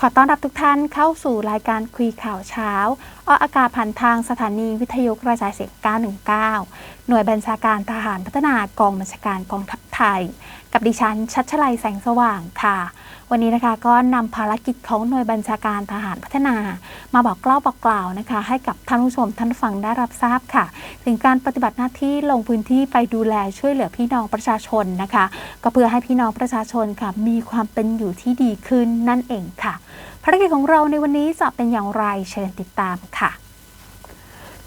ขอต้อนรับทุกท่านเข้าสู่รายการคุยข่าวเช้า ออกอากาศผ่านทางสถานีวิทยุกระจายเสียง 919 หน่วยบัญชาการทหารพัฒนากองบัญชาการกองทัพ ไทย กับดิฉันชัชลัยแสงสว่างค่ะ วันนี้นะคะก็นำภารกิจของหน่วยบัญชาการทหารพัฒนา มาบอกเล่าบอกกล่าวนะคะ ให้กับท่านผู้ชมท่านฟังได้รับทราบค่ะ ถึงการปฏิบัติหน้าที่ลงพื้นที่ไปดูแลช่วยเหลือพี่น้องประชาชนนะคะ ก็เพื่อให้พี่น้องประชาชนค่ะ มีความเป็นอยู่ที่ดีขึ้นนั่นเองค่ะ ภารกิจของเราในวันนี้จะเป็นอย่างไรเชิญติดตามค่ะ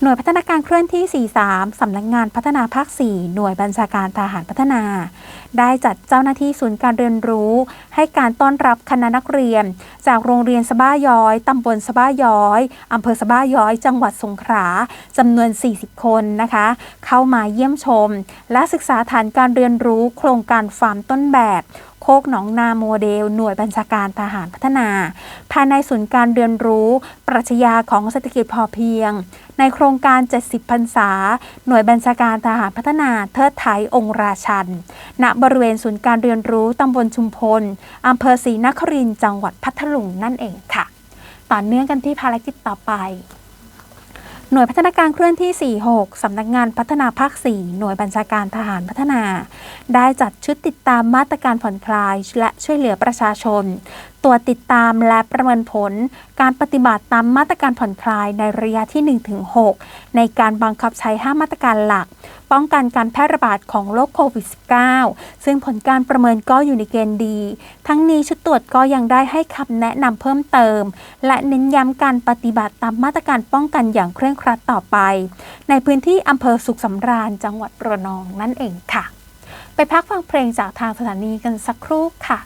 หน่วยพัฒนาการเคลื่อนที่ 43 สำนักงานพัฒนาภาค 4 หน่วยบัญชาการทหารพัฒนา ได้จัดเจ้าหน้าที่ศูนย์การเรียนรู้ ให้การต้อนรับคณะนักเรียน จากโรงเรียนสะบ้าย้อย ตำบลสะบ้าย้อย อำเภอสะบ้าย้อย จังหวัดสงขลาจำนวน 40 คนนะคะ เข้ามาเยี่ยมชม และศึกษาฐานการเรียนรู้โครงการฟาร์มต้นแบบ โคกหนองนาโมเดล หน่วยบัญชาการทหารพัฒนา ภายในศูนย์การเรียนรู้ ปรัชญาของเศรษฐกิจพอเพียง ในโครงการ 70พรรษา หน่วยบัญชาการทหารพัฒนาเทิดไทยองค์ราชัน ณบริเวณศูนย์การเรียนรู้ตำบลชุมพลอำเภอศรีนครินทร์จังหวัดพัทลุงนั่นเองค่ะ ต่อเนื่องกันที่ภารกิจต่อไป หน่วยพัฒนาการเคลื่อนที่ 46 สำนักงานพัฒนาภาค 4 หน่วยบัญชาการทหารพัฒนา ได้จัดชุดติดตามมาตรการผ่อนคลายและช่วยเหลือประชาชน ตรวจติดตามและประเมินผล การปฏิบัติตามมาตรการผ่อนคลายในระยะที่ 1-6 ในการบังคับใช้ 5 มาตรการหลัก ป้องกันการแพร่ระบาดของโรคโควิด -19 ซึ่งผลการประเมินก็อยู่ในเกณฑ์ดี ทั้งนี้ชุดตรวจก็ยังได้ให้คำแนะนำเพิ่มเติม และเน้นย้ำการปฏิบัติตามมาตรการป้องกันอย่างเคร่งครัดต่อไป ในพื้นที่อำเภอสุขสำราญจังหวัดระนองนั่นเองค่ะ ไปพักฟังเพลงจากทางสถานีกันสักครู่ค่ะ